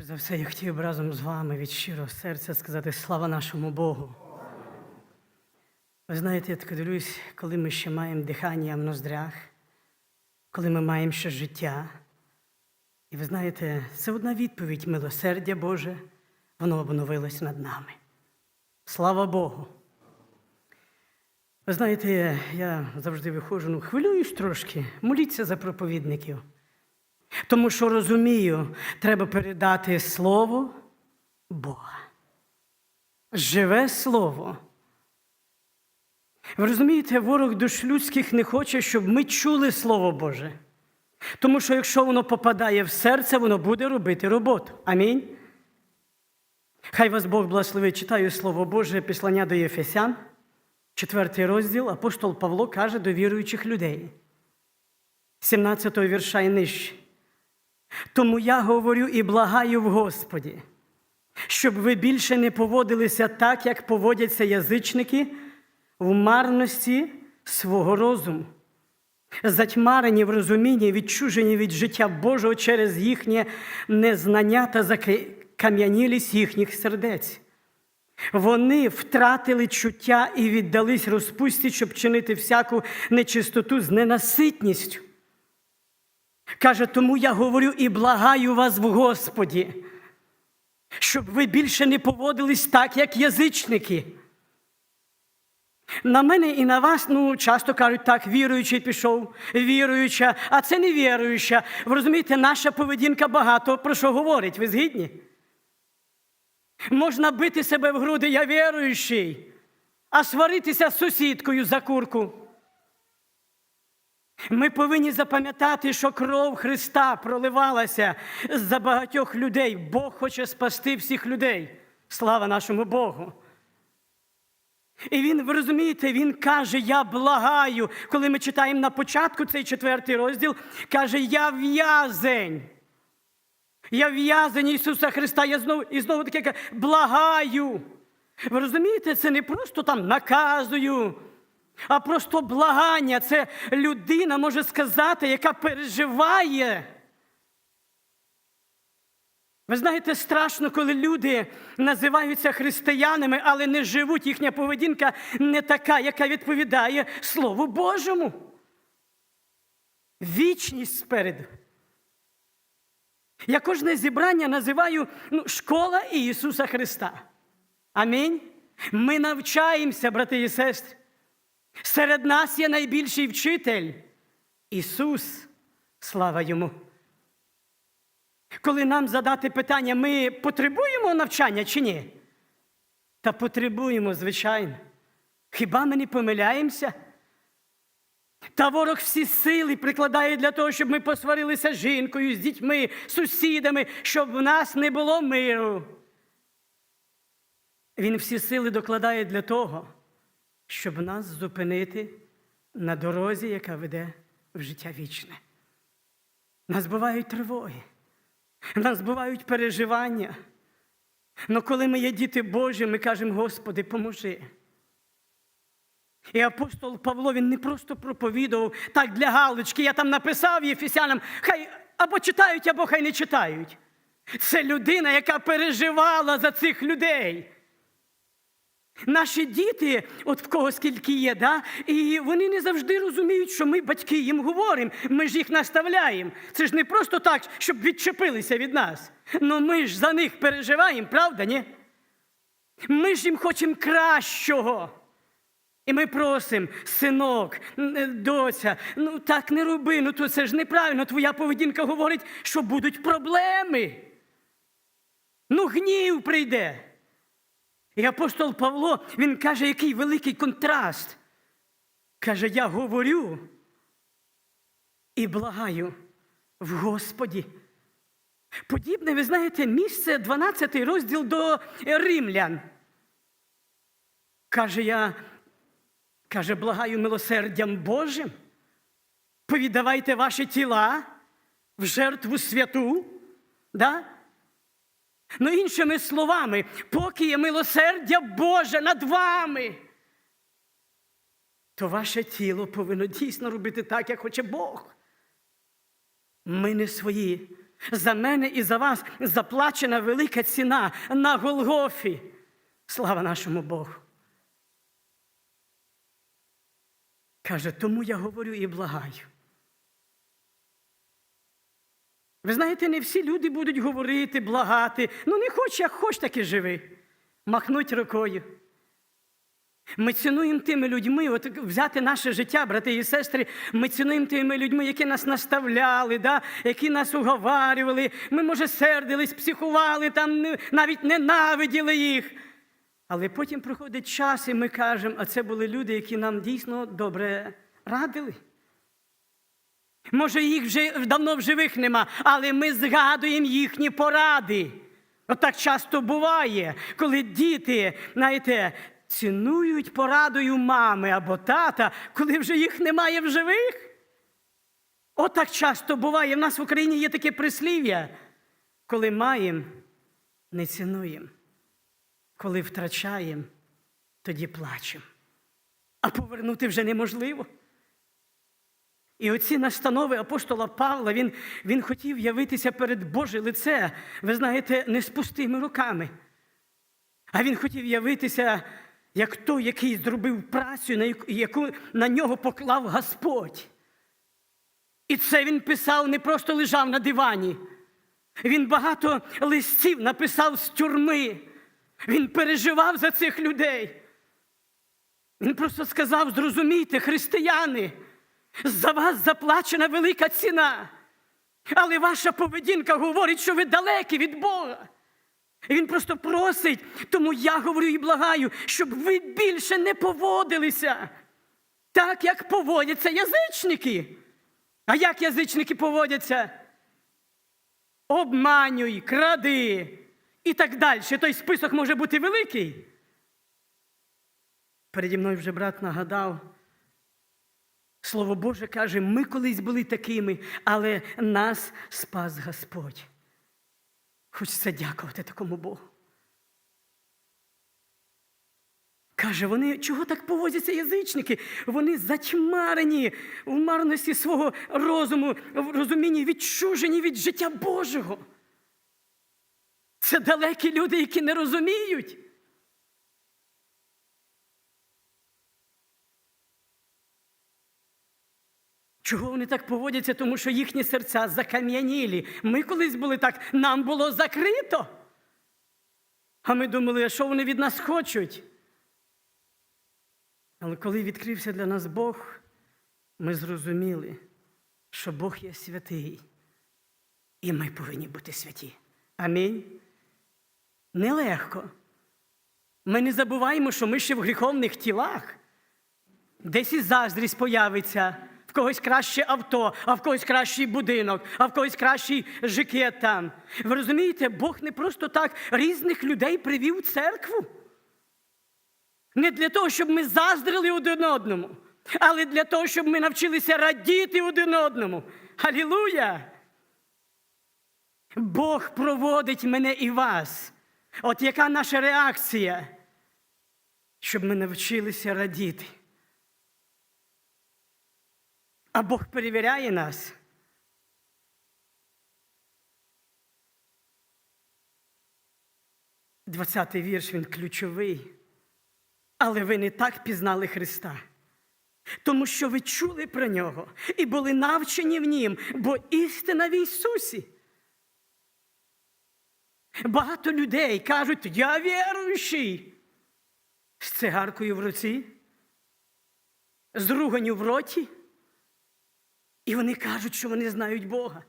Перш за все, я хотів разом з вами від щирого серця сказати слава нашому Богу. Ви знаєте, я так дивлюсь, коли ми ще маємо дихання в ноздрях, коли ми маємо ще життя. І ви знаєте, це одна відповідь милосердя Боже, воно обновилось над нами. Слава Богу! Ви знаєте, я завжди виходжу, ну, хвилююсь трошки, моліться за проповідників. Тому що розумію, треба передати Слово Бога. Живе Слово. Ви розумієте, ворог душ людських не хоче, щоб ми чули Слово Боже. Тому що якщо воно попадає в серце, воно буде робити роботу. Амінь. Хай вас Бог благословить. Читаю Слово Боже, післання до Єфесян, четвертий розділ, апостол Павло каже до віруючих людей. 17 вірша і нижче. Тому я говорю і благаю в Господі, щоб ви більше не поводилися так, як поводяться язичники в марності свого розуму, затьмарені в розумінні, відчужені від життя Божого через їхнє незнання та закам'янілість їхніх сердець. Вони втратили чуття і віддались розпусті, щоб чинити всяку нечистоту з ненаситністю. Каже, тому я говорю і благаю вас в Господі, щоб ви більше не поводились так, як язичники. На мене і на вас, ну, часто кажуть, так, віруючий пішов, віруюча, а це не віруюча. Ви розумієте, наша поведінка багато про що говорить. Ви згідні? Можна бити себе в груди, я віруючий, а сваритися з сусідкою за курку. Ми повинні запам'ятати, що кров Христа проливалася за багатьох людей. Бог хоче спасти всіх людей. Слава нашому Богу. І він, ви розумієте, він каже: Я благаю. Коли ми читаємо на початку цей четвертий розділ, каже: Я в'язень. Я в'язень Ісуса Христа. Я знову і знову таке благаю. Ви розумієте, це не просто там наказую а просто благання. Це людина може сказати, яка переживає. Ви знаєте, страшно, коли люди називаються християнами, але не живуть, їхня поведінка не така, яка відповідає Слову Божому. Вічність спереду. Я кожне зібрання називаю ну, школа Ісуса Христа. Амінь. Ми навчаємося, брати і сестри. Серед нас є найбільший вчитель Ісус, слава йому. Коли нам задати питання, ми потребуємо навчання чи ні? Та потребуємо, звичайно. Хіба ми не помиляємося? Та ворог всі сили прикладає для того, щоб ми посварилися з жінкою, з дітьми, сусідами, щоб в нас не було миру. Він всі сили докладає для того щоб нас зупинити на дорозі, яка веде в життя вічне. Нас бувають тривоги, нас бувають переживання. Але коли ми є діти Божі, ми кажемо, Господи, поможи. І апостол Павло він не просто проповідував так для галочки, я там написав Єфесянам, хай або читають, або хай не читають. Це людина, яка переживала за цих людей. Наші діти, от в кого скільки є, да? і вони не завжди розуміють, що ми, батьки, їм говоримо, ми ж їх наставляємо. Це ж не просто так, щоб відчепилися від нас. Ну ми ж за них переживаємо, правда, ні? Ми ж їм хочемо кращого. І ми просимо, синок, доця, ну так не роби, ну то це ж неправильно. Твоя поведінка говорить, що будуть проблеми. Ну, гнів прийде. І апостол Павло, він каже, який великий контраст. Каже, я говорю і благаю в Господі. Подібне, ви знаєте, місце 12 розділ до римлян. Каже, я каже, благаю милосердям Божим. Повідавайте ваші тіла в жертву святу. Да? Ну, іншими словами, поки є милосердя Боже над вами, то ваше тіло повинно дійсно робити так, як хоче Бог. Ми не свої, За мене і за вас заплачена велика ціна на Голгофі. Слава нашому Богу. Каже, тому я говорю і благаю. Ви знаєте, не всі люди будуть говорити, благати. Ну, не хоч, як хоч, так і живи. Махнуть рукою. Ми цінуємо тими людьми, от взяти наше життя, брати і сестри, ми цінуємо тими людьми, які нас наставляли, да? які нас уговарювали. Ми, може, сердились, психували, там, навіть ненавиділи їх. Але потім проходить час, і ми кажемо, а це були люди, які нам дійсно добре радили. Може, їх вже давно в живих нема, але ми згадуємо їхні поради. Отак часто буває, коли діти, знаєте, цінують порадою мами або тата, коли вже їх немає в живих. Отак часто буває. В нас в Україні є таке прислів'я, коли маємо, не цінуємо. Коли втрачаємо, тоді плачемо. А повернути вже неможливо. І оці настанови апостола Павла, він, він хотів явитися перед Боже лице, ви знаєте, не з пустими руками. А він хотів явитися як той, який зробив працю, на яку- на нього поклав Господь. І це він писав, не просто лежав на дивані. Він багато листів написав з тюрми. Він переживав за цих людей. Він просто сказав: зрозумійте, християни, за вас заплачена велика ціна. Але ваша поведінка говорить, що ви далекі від Бога. Він просто просить, тому я говорю і благаю, щоб ви більше не поводилися так, як поводяться язичники. А як язичники поводяться? Обманюй, кради і так далі. Той список може бути великий. Переді мною вже брат нагадав. Слово Боже каже, ми колись були такими, але нас спас Господь. Хочеться дякувати такому Богу. Каже, вони чого так поводяться язичники? Вони затьмарені в марності свого розуму, в розумінні відчужені від життя Божого. Це далекі люди, які не розуміють. Чого вони так поводяться? Тому що їхні серця закам'янілі. Ми колись були так, нам було закрито. А ми думали, а що вони від нас хочуть? Але коли відкрився для нас Бог, ми зрозуміли, що Бог є святий, і ми повинні бути святі. Амінь. Нелегко. Ми не забуваємо, що ми ще в гріховних тілах. Десь і заздрість появиться, в когось краще авто, а в когось кращий будинок, а в когось кращий жикет. Ви розумієте, Бог не просто так різних людей привів в церкву. Не для того, щоб ми заздрили один одному, але для того, щоб ми навчилися радіти один одному. Халілуя! Бог проводить мене і вас. От яка наша реакція? Щоб ми навчилися радіти. А Бог перевіряє нас. Двадцятий вірш він ключовий. Але ви не так пізнали Христа, тому що ви чули про нього і були навчені в Нім, бо істина в Ісусі. Багато людей кажуть, я віруючий. З цигаркою в руці, з руганю в роті. І вони кажуть, що вони знають Бога.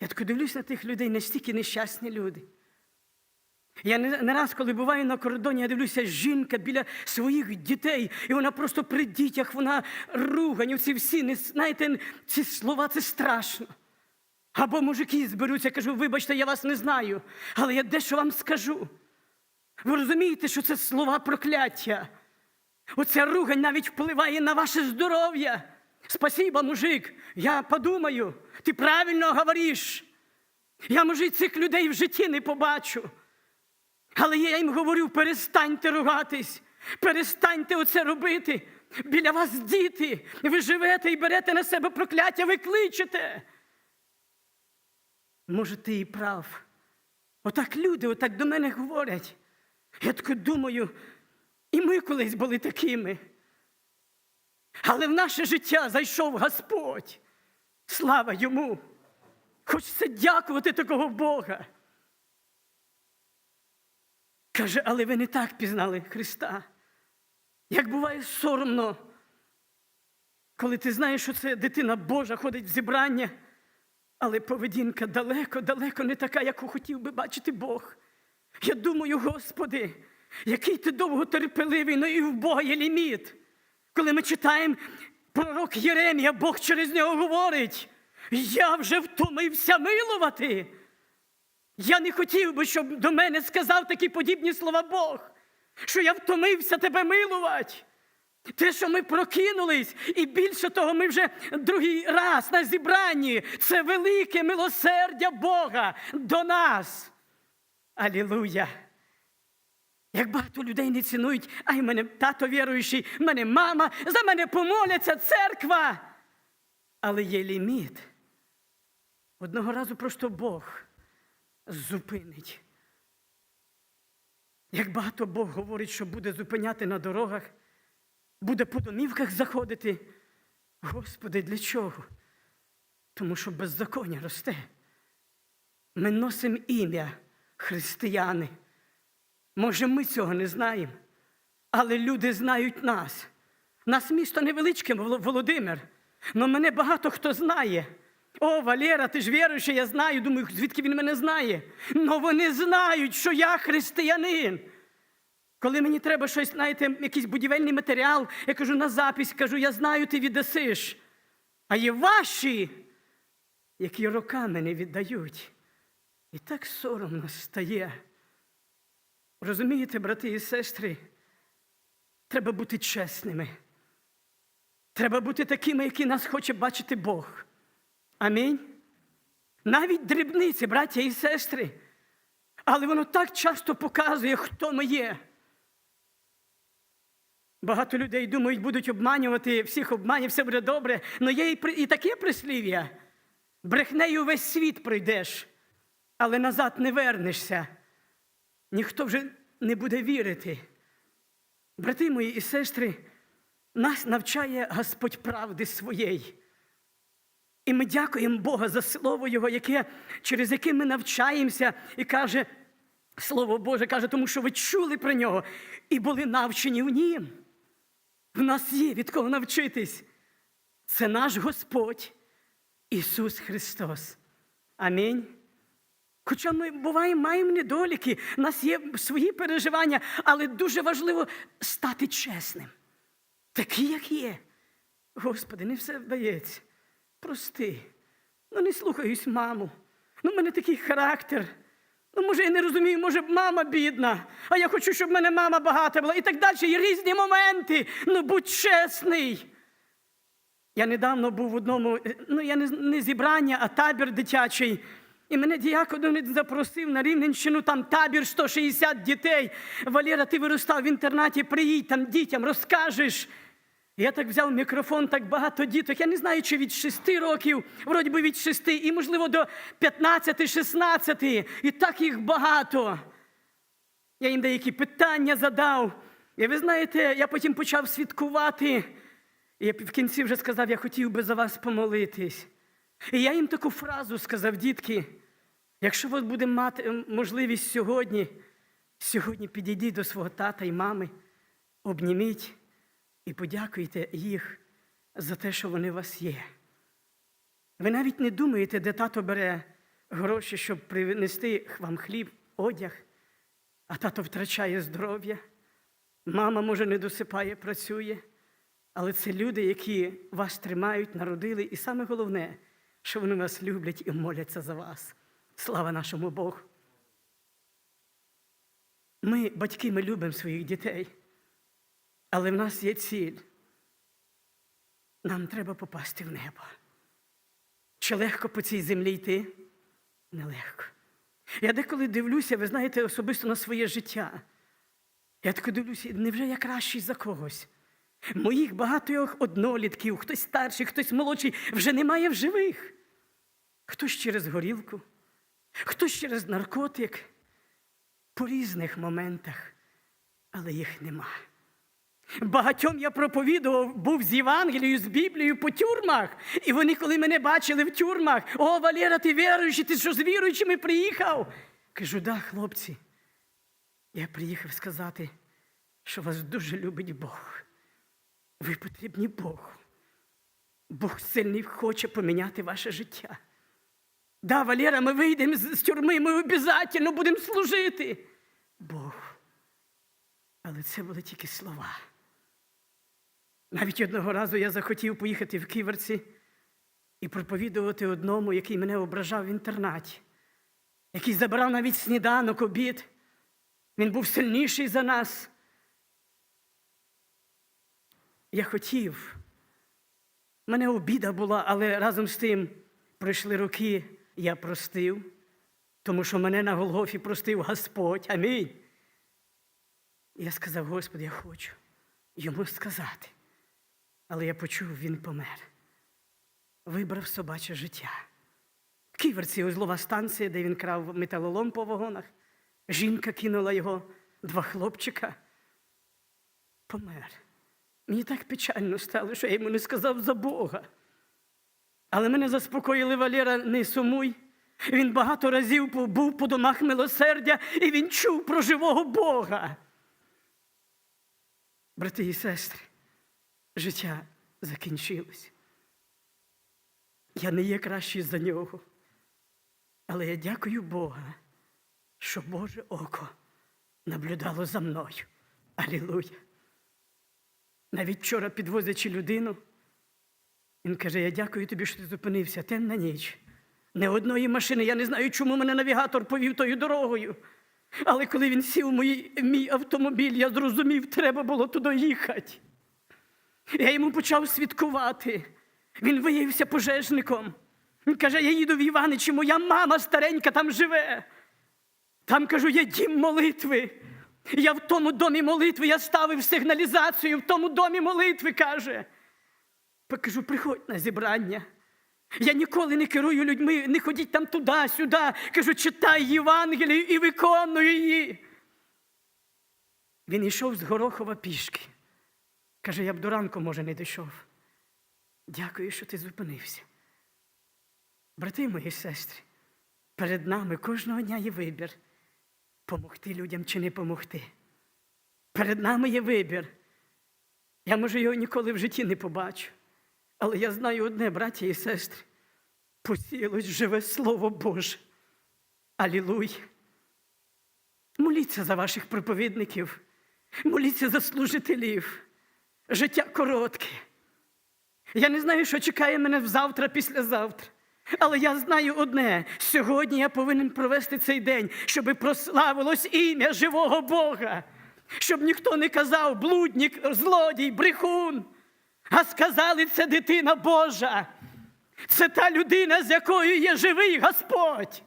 Я так дивлюсь на тих людей, настільки нещасні люди. Я не, не раз, коли буваю на кордоні, я дивлюся, жінка біля своїх дітей, і вона просто при дітях, вона ругань, ці всі, не, знаєте, ці слова це страшно. Або мужики зберуться, кажу, вибачте, я вас не знаю, але я дещо вам скажу. Ви розумієте, що це слова прокляття? Оця ругань навіть впливає на ваше здоров'я. Спасибо, мужик, я подумаю, ти правильно говориш. Я, може, цих людей в житті не побачу. Але я їм говорю: перестаньте ругатись, перестаньте оце робити. Біля вас діти, ви живете і берете на себе прокляття, ви кличете. Може, ти і прав. Отак люди, отак до мене говорять. Я тако думаю, і ми колись були такими. Але в наше життя зайшов Господь. Слава йому! Хочеться дякувати такого Бога. Каже, але ви не так пізнали Христа. Як буває соромно, коли ти знаєш, що це дитина Божа ходить в зібрання, але поведінка далеко, далеко не така, яку хотів би бачити Бог. Я думаю, Господи, який ти довго терпеливий, ну і в Бога є ліміт. Коли ми читаємо пророк Єремія, Бог через нього говорить: я вже втомився милувати. Я не хотів би, щоб до мене сказав такі подібні слова Бог, що я втомився тебе милувати. Те, що ми прокинулись, і більше того, ми вже другий раз на зібранні. Це велике милосердя Бога до нас. Алілуя! Як багато людей не цінують, ай, мене тато віруючий, в мене мама, за мене помоляться церква. Але є ліміт. Одного разу просто Бог зупинить. Як багато Бог говорить, що буде зупиняти на дорогах, буде по домівках заходити. Господи, для чого? Тому що беззаконня росте. Ми носимо ім'я християни. Може, ми цього не знаємо, але люди знають нас. Нас місто невеличке, Володимир, але мене багато хто знає. О, Валера, ти ж віруєш, я знаю. Думаю, звідки він мене знає. Але вони знають, що я християнин. Коли мені треба щось, знаєте, якийсь будівельний матеріал, я кажу на запись, кажу, я знаю, ти віддасиш. А є ваші, які роками не віддають. І так соромно стає. Розумієте, брати і сестри, треба бути чесними. Треба бути такими, які нас хоче бачити Бог. Амінь. Навіть дрібниці, браття і сестри. Але воно так часто показує, хто ми є. Багато людей думають, будуть обманювати, всіх обманює, все буде добре. Але є і, і таке прислів'я. Брехнею весь світ пройдеш, але назад не вернешся. Ніхто вже не буде вірити. Брати мої і сестри, нас навчає Господь правди своєї. І ми дякуємо Бога за Слово Його, яке, через яке ми навчаємося, і каже, Слово Боже каже, тому що ви чули про нього і були навчені в нім. В нас є від кого навчитись. Це наш Господь Ісус Христос. Амінь. Хоча ми буває, маємо недоліки, в нас є свої переживання, але дуже важливо стати чесним. Такий, як є. Господи, не все вдається. Прости. Ну, не слухаюсь маму. Ну, в мене такий характер. Ну, може, я не розумію, може, мама бідна, а я хочу, щоб в мене мама багата була. І так далі. Є різні моменти. Ну, будь чесний. Я недавно був в одному, е, ну я не, не зібрання, а табір дитячий. І мене діякон запросив на Рівненщину, там табір 160 дітей. Валера, ти виростав в інтернаті, приїдь там дітям, розкажеш. Я так взяв мікрофон, так багато діток. Я не знаю, чи від 6 років, вроді би від 6, і, можливо, до 15-16. І так їх багато. Я їм деякі питання задав. І ви знаєте, я потім почав свідкувати. І я в кінці вже сказав, я хотів би за вас помолитись. І я їм таку фразу сказав, дітки, якщо ви будете мати можливість сьогодні, сьогодні підійдіть до свого тата і мами, обніміть і подякуйте їх за те, що вони у вас є. Ви навіть не думаєте, де тато бере гроші, щоб принести вам хліб, одяг, а тато втрачає здоров'я. Мама, може, не досипає, працює. Але це люди, які вас тримають, народили, і саме головне, що вони вас люблять і моляться за вас. Слава нашому Богу. Ми, батьки, ми любимо своїх дітей, але в нас є ціль. Нам треба попасти в небо. Чи легко по цій землі йти? Нелегко. Я деколи дивлюся, ви знаєте, особисто на своє життя. Я тако дивлюся, невже я кращий за когось? Моїх багатьох однолітків, хтось старший, хтось молодший, вже немає в живих. Хтось через горілку, хтось через наркотик, по різних моментах, але їх нема. Багатьом я проповідував, був з Євангелією, з Біблією по тюрмах. І вони, коли мене бачили в тюрмах, о, Валера, ти віруючий, ти що з віруючими приїхав? Кажу, да, хлопці, я приїхав сказати, що вас дуже любить Бог. Ви потрібні Богу. Бог сильний хоче поміняти ваше життя. Да, Валера, ми вийдемо з тюрми, ми обов'язково будемо служити Богу. Але це були тільки слова. Навіть одного разу я захотів поїхати в Ківерці і проповідувати одному, який мене ображав в інтернаті, який забирав навіть сніданок, обід. Він був сильніший за нас. Я хотів. У мене обіда була, але разом з тим пройшли роки, я простив, тому що мене на Голгофі простив Господь. Амінь. Я сказав, Господи, я хочу йому сказати. Але я почув, він помер. Вибрав собаче життя. В Ківерці узлова станція, де він крав металолом по вагонах. Жінка кинула його, два хлопчика. Помер. Мені так печально стало, що я йому не сказав за Бога. Але мене заспокоїли Валера, не сумуй. Він багато разів був по домах милосердя, і він чув про живого Бога. Брати і сестри, життя закінчилось. Я не є кращий за нього. Але я дякую Бога, що Боже око наблюдало за мною. Алілуя. Навіть вчора, підвозячи людину, він каже: Я дякую тобі, що ти зупинився темна ніч. Не одної машини. Я не знаю, чому мене навігатор повів тою дорогою. Але коли він сів в мій, мій автомобіль, я зрозумів, треба було туди їхати. Я йому почав свідкувати. Він виявився пожежником. Він каже, я їду в Іваничі, моя мама старенька там живе. Там кажу, є дім молитви. Я в тому домі молитви, я ставив сигналізацію в тому домі молитви, каже. Покажу, приходь на зібрання. Я ніколи не керую людьми, не ходіть там туди, сюди. Кажу, читай Євангелію і виконуй її. Він йшов з Горохова пішки. Каже, я б до ранку, може, не дійшов. Дякую, що ти зупинився. Брати мої сестри, перед нами кожного дня є вибір помогти людям чи не помогти. Перед нами є вибір. Я, може, його ніколи в житті не побачу. Але я знаю одне, браті і сестри, посіялось живе Слово Боже. Алілуй. Моліться за ваших проповідників, моліться за служителів. Життя коротке. Я не знаю, що чекає мене завтра, післязавтра. Але я знаю одне: сьогодні я повинен провести цей день, щоб прославилось ім'я живого Бога, щоб ніхто не казав блудник, злодій, брехун, а сказали, це дитина Божа. Це та людина, з якою є живий Господь.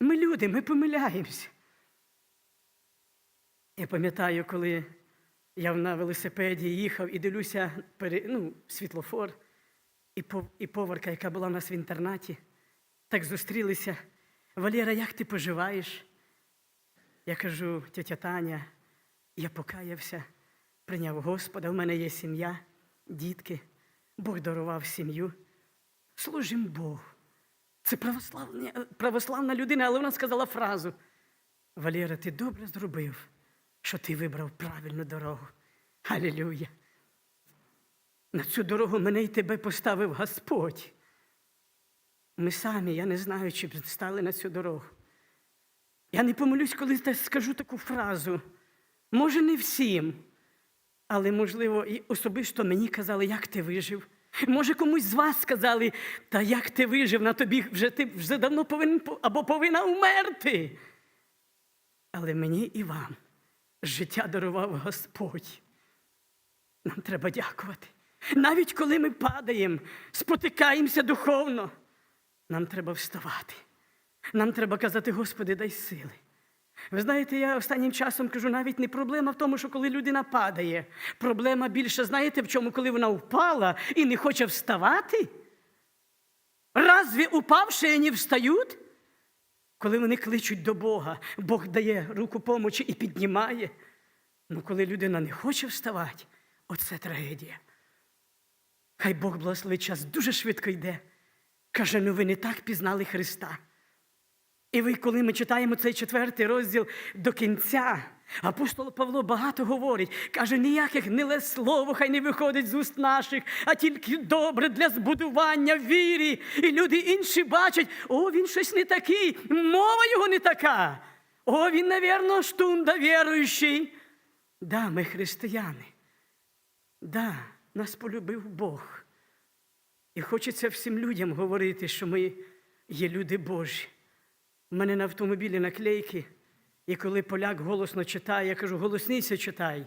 Ми люди, ми помиляємося. Я пам'ятаю, коли я на велосипеді їхав і дивлюся ну, світлофор, і, поварка, яка була в нас в інтернаті, так зустрілися. Валера, як ти поживаєш? Я кажу, тетя Таня, я покаявся, прийняв Господа, в мене є сім'я, дітки, Бог дарував сім'ю. Служимо Богу. Це православна людина, але вона сказала фразу: Валера, ти добре зробив, що ти вибрав правильну дорогу. Алілюя. На цю дорогу мене й тебе поставив Господь. Ми самі, я не знаю, чи б стали на цю дорогу. Я не помилюсь, коли скажу таку фразу. Може, не всім, але, можливо, і особисто мені казали, як ти вижив. Може, комусь з вас сказали, та як ти вижив, на тобі вже ти вже давно повинен або повинна умерти. Але мені і вам життя дарував Господь. Нам треба дякувати. Навіть коли ми падаємо, спотикаємося духовно, нам треба вставати. Нам треба казати, Господи, дай сили. Ви знаєте, я останнім часом кажу, навіть не проблема в тому, що коли людина падає. Проблема більше, знаєте, в чому, коли вона впала і не хоче вставати? Разве упавшие не встають? коли вони кличуть до Бога, Бог дає руку помочі і піднімає. Ну, коли людина не хоче вставати, оце трагедія. Хай Бог благословить час дуже швидко йде. Каже, ну ви не так пізнали Христа. І ви, коли ми читаємо цей четвертий розділ до кінця, апостол Павло багато говорить, каже, ніяких неле слово хай не виходить з уст наших, а тільки добре для збудування вірі. І люди інші бачать, о, він щось не такий, мова його не така. О, він, навірно, штунда віруючий. Да, ми християни. Да, нас полюбив Бог. І хочеться всім людям говорити, що ми є люди Божі. У мене на автомобілі наклейки, і коли поляк голосно читає, я кажу, голосніше читай.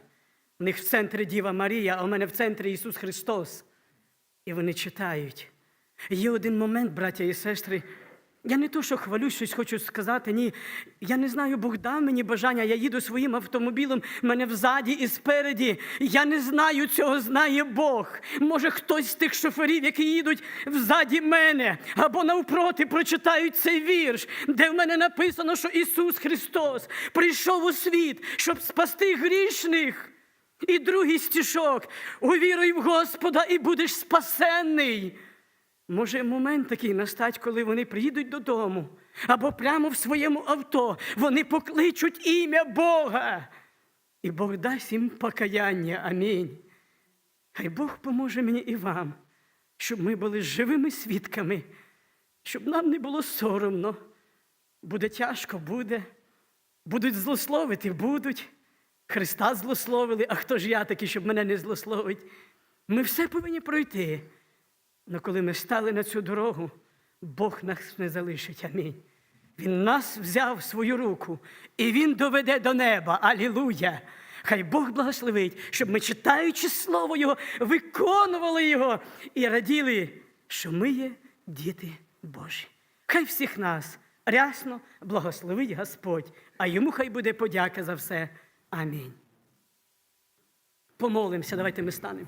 У них в центрі Діва Марія, а у мене в центрі Ісус Христос. І вони читають. Є один момент, браття і сестри. Я не то, що хвалюсь, щось хочу сказати. Ні. Я не знаю, Бог дав мені бажання. Я їду своїм автомобілем, мене взаді і спереді. Я не знаю цього, знає Бог. Може, хтось з тих шоферів, які їдуть взаді мене, або навпроти прочитають цей вірш, де в мене написано, що Ісус Христос прийшов у світ, щоб спасти грішних. І другий стішок. Увіруй в Господа і будеш спасенний. Може, момент такий настать, коли вони приїдуть додому, або прямо в своєму авто вони покличуть ім'я Бога. І Бог дасть їм покаяння. Амінь. Хай Бог поможе мені і вам, щоб ми були живими свідками, щоб нам не було соромно. Буде тяжко, буде. Будуть злословити, будуть. Христа злословили, а хто ж я такий, щоб мене не злословить? Ми все повинні пройти. Але коли ми стали на цю дорогу, Бог нас не залишить. Амінь. Він нас взяв в свою руку, і Він доведе до неба. Алілуя! Хай Бог благословить, щоб ми, читаючи Слово Його, виконували Його і раділи, що ми є діти Божі. Хай всіх нас рясно благословить Господь, а йому хай буде подяка за все. Амінь. Помолимося, давайте ми станемо.